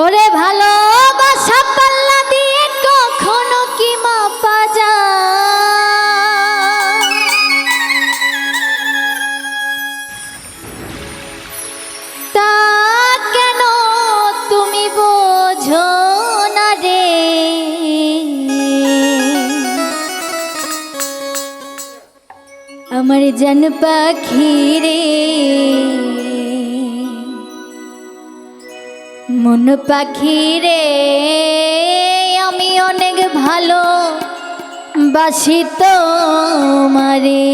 ওরে ভালোবাসা পাল্লা দিয়ে কখনো কি মাপা যা তা কেন তুমি বোঝো না রে? আমার জান পাখি রে। মন পাখি রে আমি অনেক ভালো বাসি তো মারে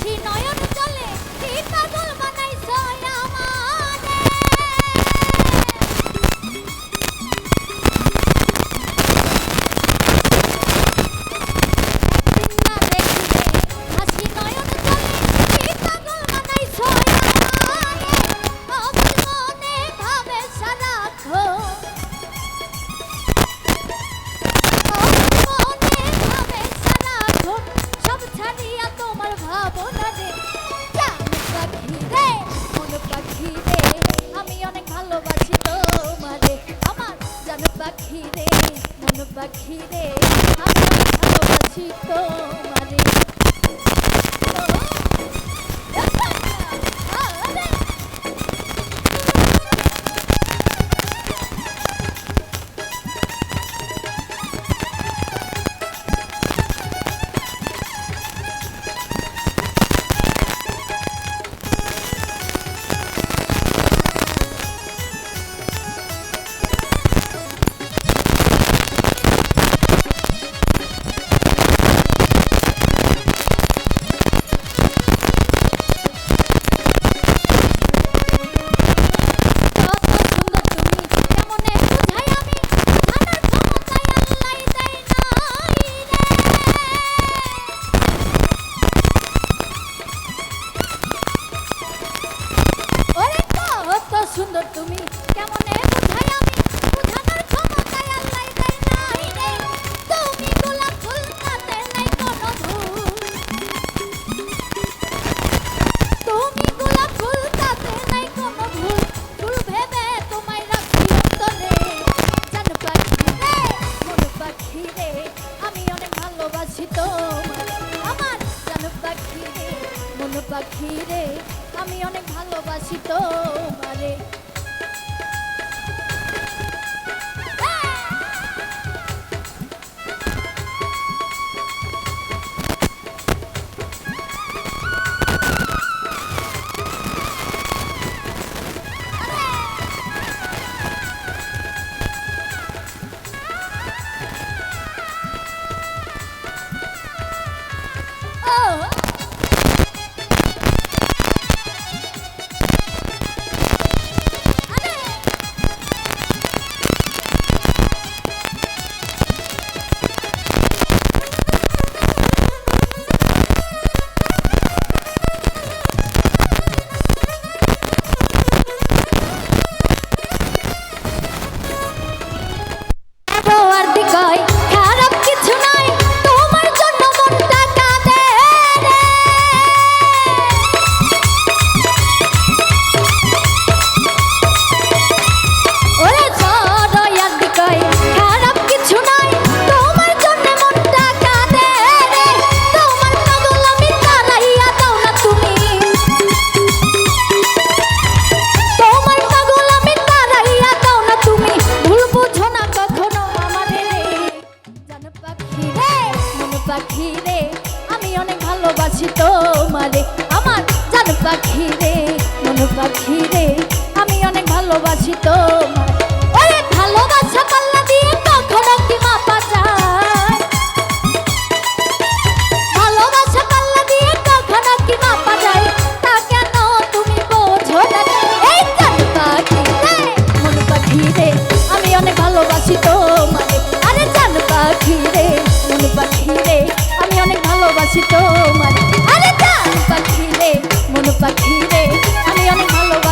ছি নয় 聞いてあなたの友 পাখি রে আমি অনেক ভালোবাসি তো মারে পাখি রে, আমি অনেক ভালোবাসি তোমারে। আমার জান পাখি রে, মন পাখি রে, আমি অনেক ভালোবাসি তোমার। কেন তুমি রে আমি অনেক ভালোবাসি তো ভালোবাসি তোমার। আরে কান পাখি রে মন পাখি রে আমি অনেক ভালোবাসি।